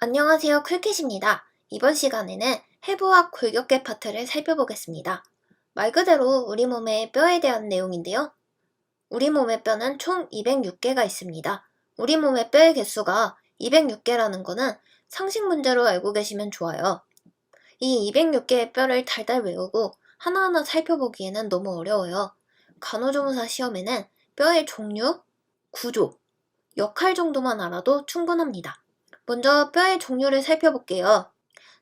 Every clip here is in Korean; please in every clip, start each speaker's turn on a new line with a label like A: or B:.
A: 안녕하세요. 쿨캣입니다. 이번 시간에는 해부학 골격계 파트를 살펴보겠습니다. 말 그대로 우리 몸의 뼈에 대한 내용인데요. 우리 몸의 뼈는 총 206개가 있습니다. 우리 몸의 뼈의 개수가 206개라는 거는 상식 문제로 알고 계시면 좋아요. 이 206개의 뼈를 달달 외우고 하나하나 살펴보기에는 너무 어려워요. 간호조무사 시험에는 뼈의 종류, 구조, 역할 정도만 알아도 충분합니다. 먼저 뼈의 종류를 살펴볼게요.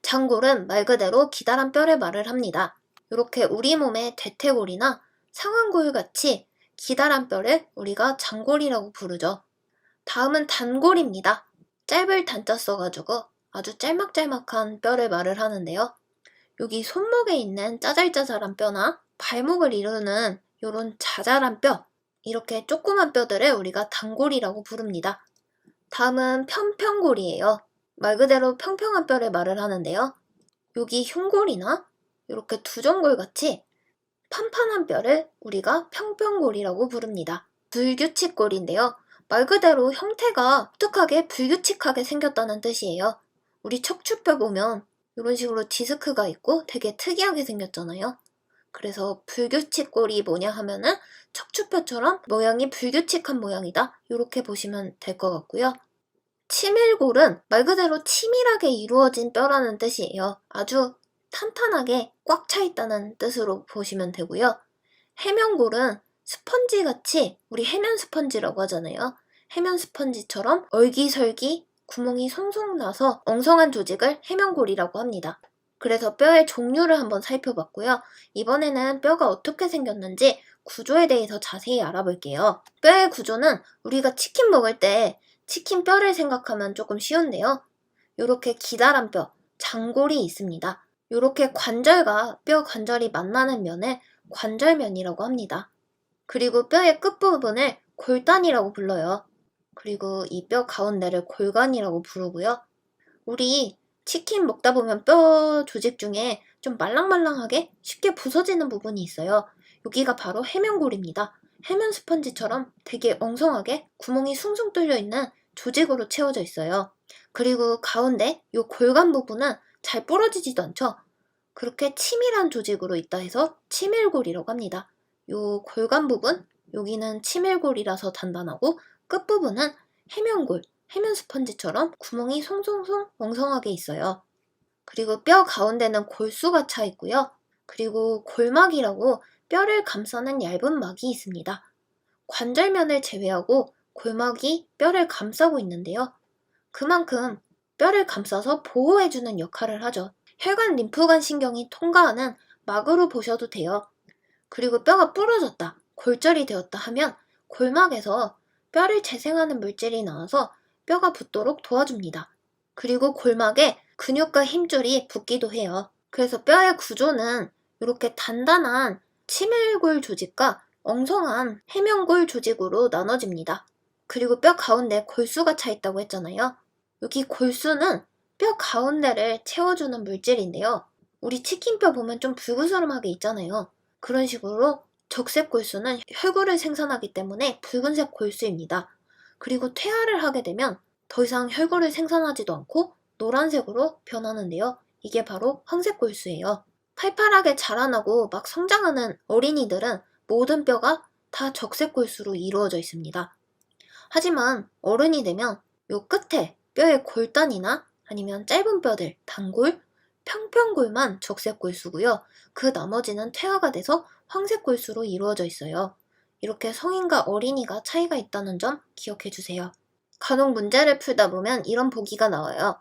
A: 장골은 말 그대로 기다란 뼈를 말을 합니다. 이렇게 우리 몸의 대퇴골이나 상완골 같이 기다란 뼈를 우리가 장골이라고 부르죠. 다음은 단골입니다. 짧을 단자 써가지고 아주 짤막짤막한 뼈를 말을 하는데요. 여기 손목에 있는 짜잘짜잘한 뼈나 발목을 이루는 이런 자잘한 뼈, 이렇게 조그만 뼈들을 우리가 단골이라고 부릅니다. 다음은 평평골이에요. 말 그대로 평평한 뼈를 말을 하는데요. 여기 흉골이나 이렇게 두정골 같이 판판한 뼈를 우리가 평평골이라고 부릅니다. 불규칙골인데요. 말 그대로 형태가 독특하게 불규칙하게 생겼다는 뜻이에요. 우리 척추뼈 보면 이런 식으로 디스크가 있고 되게 특이하게 생겼잖아요. 그래서 불규칙골이 뭐냐 하면은 척추뼈처럼 모양이 불규칙한 모양이다. 이렇게 보시면 될 것 같고요. 치밀골은 말 그대로 치밀하게 이루어진 뼈라는 뜻이에요. 아주 탄탄하게 꽉 차 있다는 뜻으로 보시면 되고요. 해면골은 스펀지 같이 우리 해면 스펀지라고 하잖아요. 해면 스펀지처럼 얼기설기 구멍이 송송 나서 엉성한 조직을 해면골이라고 합니다. 그래서 뼈의 종류를 한번 살펴봤고요. 이번에는 뼈가 어떻게 생겼는지 구조에 대해서 자세히 알아볼게요. 뼈의 구조는 우리가 치킨 먹을 때 치킨 뼈를 생각하면 조금 쉬운데요. 이렇게 기다란 뼈, 장골이 있습니다. 이렇게 관절과 뼈 관절이 만나는 면을 관절면이라고 합니다. 그리고 뼈의 끝부분을 골단이라고 불러요. 그리고 이 뼈 가운데를 골간이라고 부르고요. 우리 치킨 먹다 보면 뼈 조직 중에 좀 말랑말랑하게 쉽게 부서지는 부분이 있어요. 여기가 바로 해면골입니다. 해면 스펀지처럼 되게 엉성하게 구멍이 숭숭 뚫려 있는 조직으로 채워져 있어요. 그리고 가운데 이 골간 부분은 잘 부러지지도 않죠. 그렇게 치밀한 조직으로 있다 해서 치밀골이라고 합니다. 요 골간 부분, 여기는 치밀골이라서 단단하고 끝부분은 해면골, 해면 스펀지처럼 구멍이 송송송 엉성하게 있어요. 그리고 뼈 가운데는 골수가 차 있고요. 그리고 골막이라고 뼈를 감싸는 얇은 막이 있습니다. 관절면을 제외하고 골막이 뼈를 감싸고 있는데요. 그만큼 뼈를 감싸서 보호해주는 역할을 하죠. 혈관 림프관 신경이 통과하는 막으로 보셔도 돼요. 그리고 뼈가 부러졌다, 골절이 되었다 하면 골막에서 뼈를 재생하는 물질이 나와서 뼈가 붙도록 도와줍니다. 그리고 골막에 근육과 힘줄이 붙기도 해요. 그래서 뼈의 구조는 이렇게 단단한 치밀골 조직과 엉성한 해면골 조직으로 나눠집니다. 그리고 뼈 가운데 골수가 차 있다고 했잖아요. 여기 골수는 뼈 가운데를 채워주는 물질인데요. 우리 치킨뼈 보면 좀 불그스름하게 있잖아요. 그런 식으로 적색 골수는 혈구를 생산하기 때문에 붉은색 골수입니다. 그리고 퇴화를 하게 되면 더 이상 혈구를 생산하지도 않고 노란색으로 변하는데요. 이게 바로 황색 골수예요. 팔팔하게 자라나고 막 성장하는 어린이들은 모든 뼈가 다 적색 골수로 이루어져 있습니다. 하지만 어른이 되면 요 끝에 뼈의 골단이나 아니면 짧은 뼈들, 단골, 평평골만 적색 골수고요. 그 나머지는 퇴화가 돼서 황색 골수로 이루어져 있어요. 이렇게 성인과 어린이가 차이가 있다는 점 기억해 주세요. 간혹 문제를 풀다 보면 이런 보기가 나와요.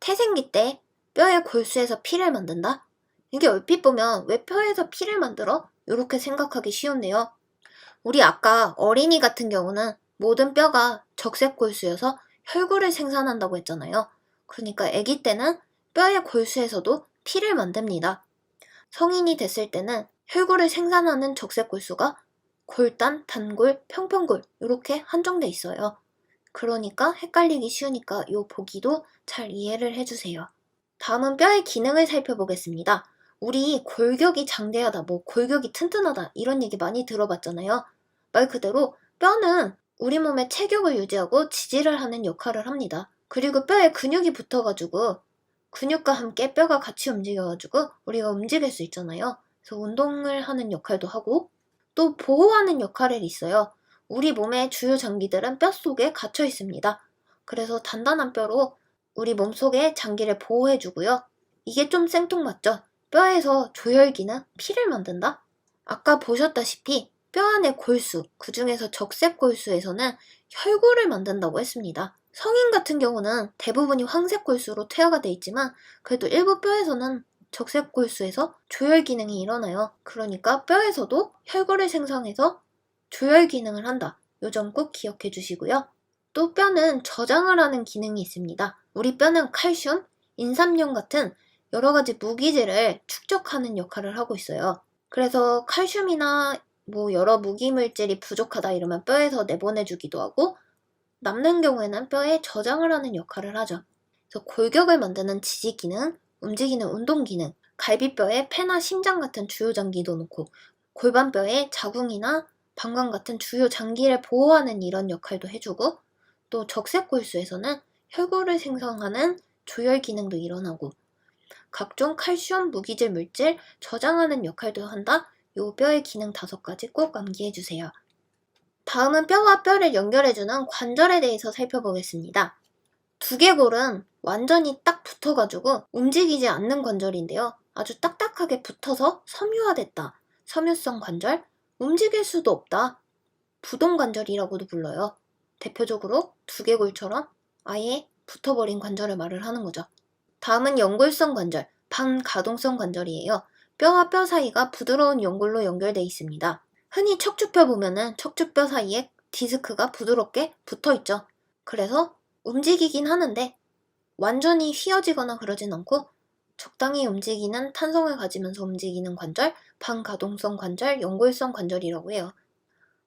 A: 태생기 때 뼈의 골수에서 피를 만든다? 이게 얼핏 보면 왜 뼈에서 피를 만들어? 이렇게 생각하기 쉬운데요. 우리 아까 어린이 같은 경우는 모든 뼈가 적색 골수여서 혈구를 생산한다고 했잖아요. 그러니까 아기 때는 뼈의 골수에서도 피를 만듭니다. 성인이 됐을 때는 혈구를 생산하는 적색 골수가 골단, 단골, 평평골 이렇게 한정돼 있어요. 그러니까 헷갈리기 쉬우니까 이 보기도 잘 이해를 해주세요. 다음은 뼈의 기능을 살펴보겠습니다. 우리 골격이 장대하다, 뭐 골격이 튼튼하다 이런 얘기 많이 들어봤잖아요. 말 그대로 뼈는 우리 몸의 체격을 유지하고 지지를 하는 역할을 합니다. 그리고 뼈에 근육이 붙어가지고 근육과 함께 뼈가 같이 움직여가지고 우리가 움직일 수 있잖아요. 그래서 운동을 하는 역할도 하고 또 보호하는 역할이 있어요. 우리 몸의 주요 장기들은 뼈 속에 갇혀 있습니다. 그래서 단단한 뼈로 우리 몸 속의 장기를 보호해주고요. 이게 좀 생뚱맞죠? 뼈에서 조혈기는 피를 만든다? 아까 보셨다시피 뼈 안의 골수, 그 중에서 적색골수에서는 혈구를 만든다고 했습니다. 성인 같은 경우는 대부분이 황색 골수로 퇴화가 돼 있지만 그래도 일부 뼈에서는 적색골수에서 조혈 기능이 일어나요. 그러니까 뼈에서도 혈구를 생성해서 조혈 기능을 한다. 요점 꼭 기억해 주시고요. 또 뼈는 저장을 하는 기능이 있습니다. 우리 뼈는 칼슘, 인삼륨 같은 여러 가지 무기질을 축적하는 역할을 하고 있어요. 그래서 칼슘이나 뭐 여러 무기 물질이 부족하다 이러면 뼈에서 내보내주기도 하고 남는 경우에는 뼈에 저장을 하는 역할을 하죠. 그래서 골격을 만드는 지지 기능, 움직이는 운동 기능, 갈비뼈에 폐나 심장 같은 주요 장기도 놓고 골반뼈에 자궁이나 방광 같은 주요 장기를 보호하는 이런 역할도 해주고 또 적색골수에서는 혈구를 생성하는 조혈 기능도 일어나고 각종 칼슘, 무기질 물질 저장하는 역할도 한다. 요 뼈의 기능 다섯 가지 꼭 암기해 주세요. 다음은 뼈와 뼈를 연결해주는 관절에 대해서 살펴보겠습니다. 두개골은 완전히 딱 붙어가지고 움직이지 않는 관절인데요. 아주 딱딱하게 붙어서 섬유화됐다. 섬유성 관절, 움직일 수도 없다. 부동 관절이라고도 불러요. 대표적으로 두개골처럼 아예 붙어버린 관절을 말을 하는 거죠. 다음은 연골성 관절, 반가동성 관절이에요. 뼈와 뼈 사이가 부드러운 연골로 연결되어 있습니다. 흔히 척추뼈 보면은 척추뼈 사이에 디스크가 부드럽게 붙어 있죠. 그래서 움직이긴 하는데 완전히 휘어지거나 그러진 않고 적당히 움직이는 탄성을 가지면서 움직이는 관절, 반가동성 관절, 연골성 관절이라고 해요.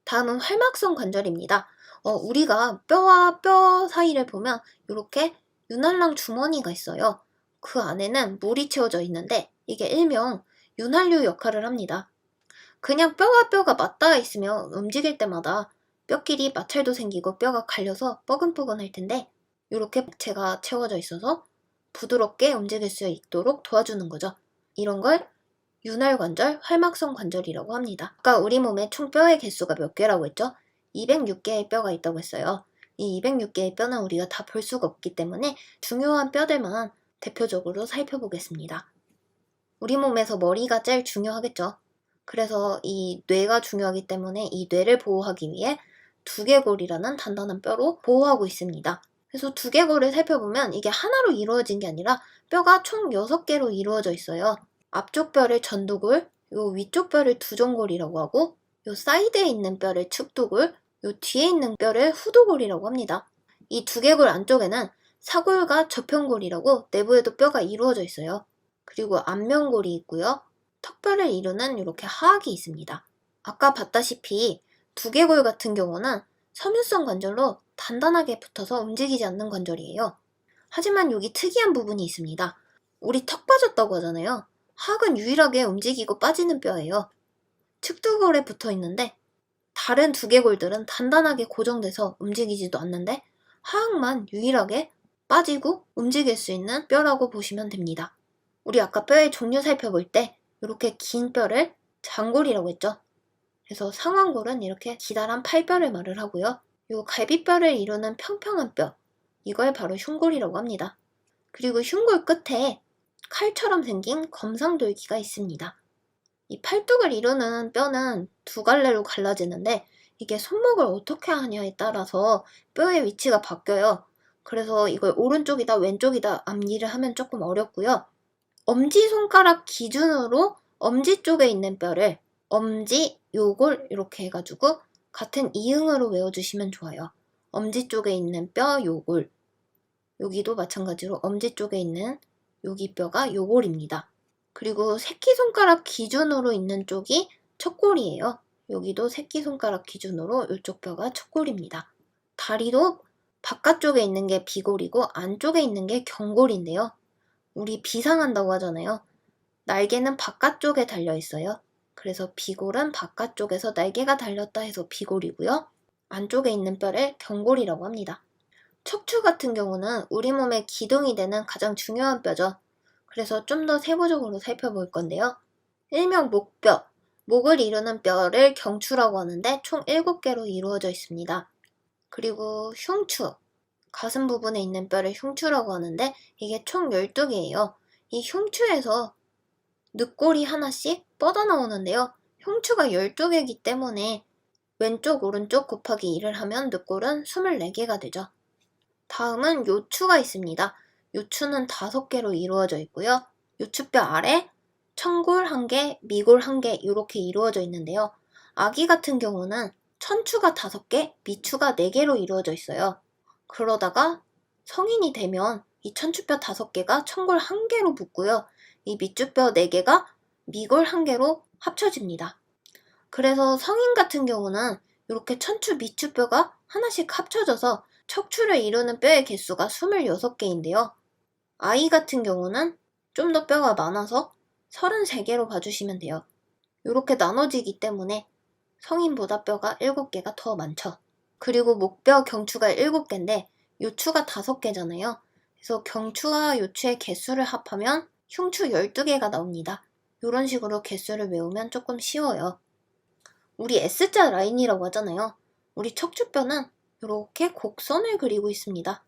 A: 다음은 활막성 관절입니다. 어, 우리가 뼈와 뼈 사이를 보면 이렇게 윤활랑 주머니가 있어요. 그 안에는 물이 채워져 있는데 이게 일명 윤활유 역할을 합니다. 그냥 뼈와 뼈가 맞닿아 있으면 움직일 때마다 뼈끼리 마찰도 생기고 뼈가 갈려서 뻐근뻐근할 텐데 이렇게 제가 채워져 있어서 부드럽게 움직일 수 있도록 도와주는 거죠. 이런 걸 윤활 관절, 활막성 관절이라고 합니다. 아까 우리 몸에 총 뼈의 개수가 몇 개라고 했죠? 206개의 뼈가 있다고 했어요. 이 206개의 뼈는 우리가 다 볼 수가 없기 때문에 중요한 뼈들만 대표적으로 살펴보겠습니다. 우리 몸에서 머리가 제일 중요하겠죠. 그래서 이 뇌가 중요하기 때문에 이 뇌를 보호하기 위해 두개골이라는 단단한 뼈로 보호하고 있습니다. 그래서 두개골을 살펴보면 이게 하나로 이루어진 게 아니라 뼈가 총 6개로 이루어져 있어요. 앞쪽 뼈를 전두골, 요 위쪽 뼈를 두종골이라고 하고 요 사이드에 있는 뼈를 측두골, 요 뒤에 있는 뼈를 후두골이라고 합니다. 이 두개골 안쪽에는 사골과 저평골이라고 내부에도 뼈가 이루어져 있어요. 그리고 안면골이 있고요. 턱뼈를 이루는 이렇게 하악이 있습니다. 아까 봤다시피 두개골 같은 경우는 섬유성 관절로 단단하게 붙어서 움직이지 않는 관절이에요. 하지만 여기 특이한 부분이 있습니다. 우리 턱 빠졌다고 하잖아요. 하악은 유일하게 움직이고 빠지는 뼈예요. 측두골에 붙어 있는데 다른 두개골들은 단단하게 고정돼서 움직이지도 않는데 하악만 유일하게 빠지고 움직일 수 있는 뼈라고 보시면 됩니다. 우리 아까 뼈의 종류 살펴볼 때 이렇게 긴 뼈를 장골이라고 했죠. 그래서 상완골은 이렇게 기다란 팔뼈를 말을 하고요. 이 갈비뼈를 이루는 평평한 뼈, 이걸 바로 흉골이라고 합니다. 그리고 흉골 끝에 칼처럼 생긴 검상돌기가 있습니다. 이 팔뚝을 이루는 뼈는 두 갈래로 갈라지는데 이게 손목을 어떻게 하냐에 따라서 뼈의 위치가 바뀌어요. 그래서 이걸 오른쪽이다 왼쪽이다 암기를 하면 조금 어렵고요. 엄지손가락 기준으로 엄지 쪽에 있는 뼈를 엄지, 요골 이렇게 해가지고 같은 이응으로 외워주시면 좋아요. 엄지 쪽에 있는 뼈 요골 여기도 마찬가지로 엄지 쪽에 있는 여기 뼈가 요골입니다. 그리고 새끼손가락 기준으로 있는 쪽이 척골이에요. 여기도 새끼손가락 기준으로 이쪽 뼈가 척골입니다. 다리도 바깥쪽에 있는 게 비골이고 안쪽에 있는 게 경골인데요. 우리 비상한다고 하잖아요. 날개는 바깥쪽에 달려 있어요. 그래서 비골은 바깥쪽에서 날개가 달렸다 해서 비골이고요. 안쪽에 있는 뼈를 경골이라고 합니다. 척추 같은 경우는 우리 몸의 기둥이 되는 가장 중요한 뼈죠. 그래서 좀 더 세부적으로 살펴볼 건데요. 일명 목뼈, 목을 이루는 뼈를 경추라고 하는데 총 7개로 이루어져 있습니다. 그리고 흉추, 가슴 부분에 있는 뼈를 흉추라고 하는데 이게 총 12개예요. 이 흉추에서 늑골이 하나씩 뻗어나오는데요. 흉추가 12개이기 때문에 왼쪽, 오른쪽 곱하기 1을 하면 늑골은 24개가 되죠. 다음은 요추가 있습니다. 요추는 5개로 이루어져 있고요. 요추뼈 아래 천골 1개, 미골 1개 이렇게 이루어져 있는데요. 아기 같은 경우는 천추가 5개, 미추가 4개로 이루어져 있어요. 그러다가 성인이 되면 이 천추뼈 5개가 천골 1개로 붙고요. 이 밑주뼈 4개가 미골 1개로 합쳐집니다. 그래서 성인 같은 경우는 이렇게 천추 밑주뼈가 하나씩 합쳐져서 척추를 이루는 뼈의 개수가 26개인데요. 아이 같은 경우는 좀 더 뼈가 많아서 33개로 봐주시면 돼요. 이렇게 나눠지기 때문에 성인보다 뼈가 7개가 더 많죠. 그리고 목뼈 경추가 7개인데 요추가 5개잖아요. 그래서 경추와 요추의 개수를 합하면 흉추 12개가 나옵니다. 이런 식으로 개수를 외우면 조금 쉬워요. 우리 S자 라인이라고 하잖아요. 우리 척추뼈는 이렇게 곡선을 그리고 있습니다.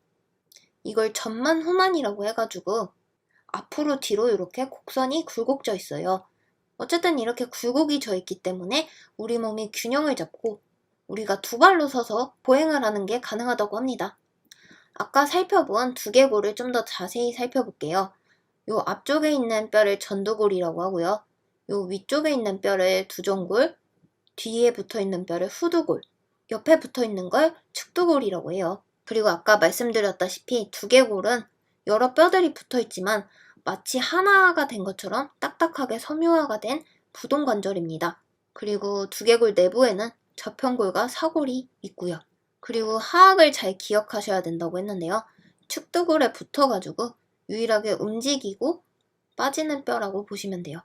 A: 이걸 전만 후만이라고 해가지고 앞으로 뒤로 이렇게 곡선이 굴곡져 있어요. 어쨌든 이렇게 굴곡이 져 있기 때문에 우리 몸이 균형을 잡고 우리가 두 발로 서서 보행을 하는 게 가능하다고 합니다. 아까 살펴본 두개골을 좀 더 자세히 살펴볼게요. 요 앞쪽에 있는 뼈를 전두골이라고 하고요. 요 위쪽에 있는 뼈를 두종골, 뒤에 붙어 있는 뼈를 후두골, 옆에 붙어 있는 걸 측두골이라고 해요. 그리고 아까 말씀드렸다시피 두개골은 여러 뼈들이 붙어 있지만 마치 하나가 된 것처럼 딱딱하게 섬유화가 된 부동관절입니다. 그리고 두개골 내부에는 저평골과 사골이 있고요. 그리고 하악을 잘 기억하셔야 된다고 했는데요. 축두골에 붙어가지고 유일하게 움직이고 빠지는 뼈라고 보시면 돼요.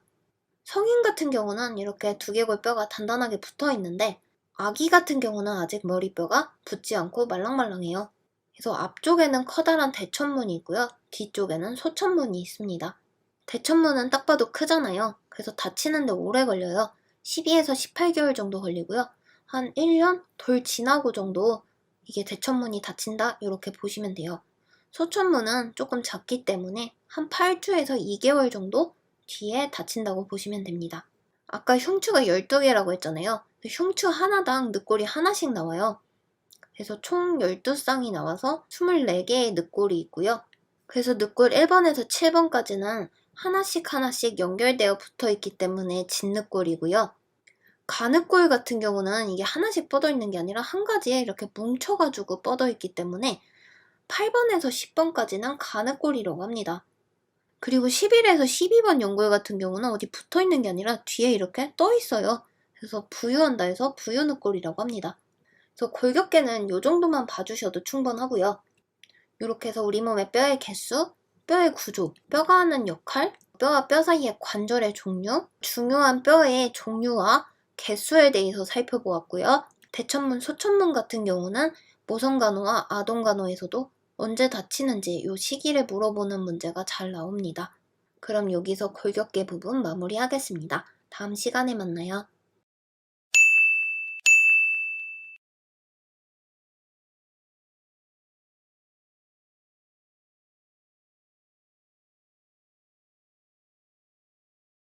A: 성인 같은 경우는 이렇게 두개골 뼈가 단단하게 붙어 있는데 아기 같은 경우는 아직 머리뼈가 붙지 않고 말랑말랑해요. 그래서 앞쪽에는 커다란 대천문이 있고요. 뒤쪽에는 소천문이 있습니다. 대천문은 딱 봐도 크잖아요. 그래서 다치는데 오래 걸려요. 12에서 18개월 정도 걸리고요. 한 1년 돌 지나고 정도 이게 대천문이 닫힌다 이렇게 보시면 돼요. 소천문은 조금 작기 때문에 한 8주에서 2개월 정도 뒤에 닫힌다고 보시면 됩니다. 아까 흉추가 12개라고 했잖아요. 흉추 하나당 늑골이 하나씩 나와요. 그래서 총 12쌍이 나와서 24개의 늑골이 있고요. 그래서 늑골 1번에서 7번까지는 하나씩 하나씩 연결되어 붙어 있기 때문에 진늑골이고요. 가늑골 같은 경우는 이게 하나씩 뻗어 있는 게 아니라 한 가지에 이렇게 뭉쳐가지고 뻗어 있기 때문에 8번에서 10번까지는 가늑골이라고 합니다. 그리고 11에서 12번 연골 같은 경우는 어디 붙어 있는 게 아니라 뒤에 이렇게 떠 있어요. 그래서 부유한다 해서 부유늑골이라고 합니다. 그래서 골격계는 이 정도만 봐주셔도 충분하고요. 이렇게 해서 우리 몸의 뼈의 개수, 뼈의 구조, 뼈가 하는 역할, 뼈와 뼈 사이의 관절의 종류, 중요한 뼈의 종류와 개수에 대해서 살펴보았고요. 대천문, 소천문 같은 경우는 모성간호와 아동간호에서도 언제 다치는지 이 시기를 물어보는 문제가 잘 나옵니다. 그럼 여기서 골격계 부분 마무리하겠습니다. 다음 시간에 만나요.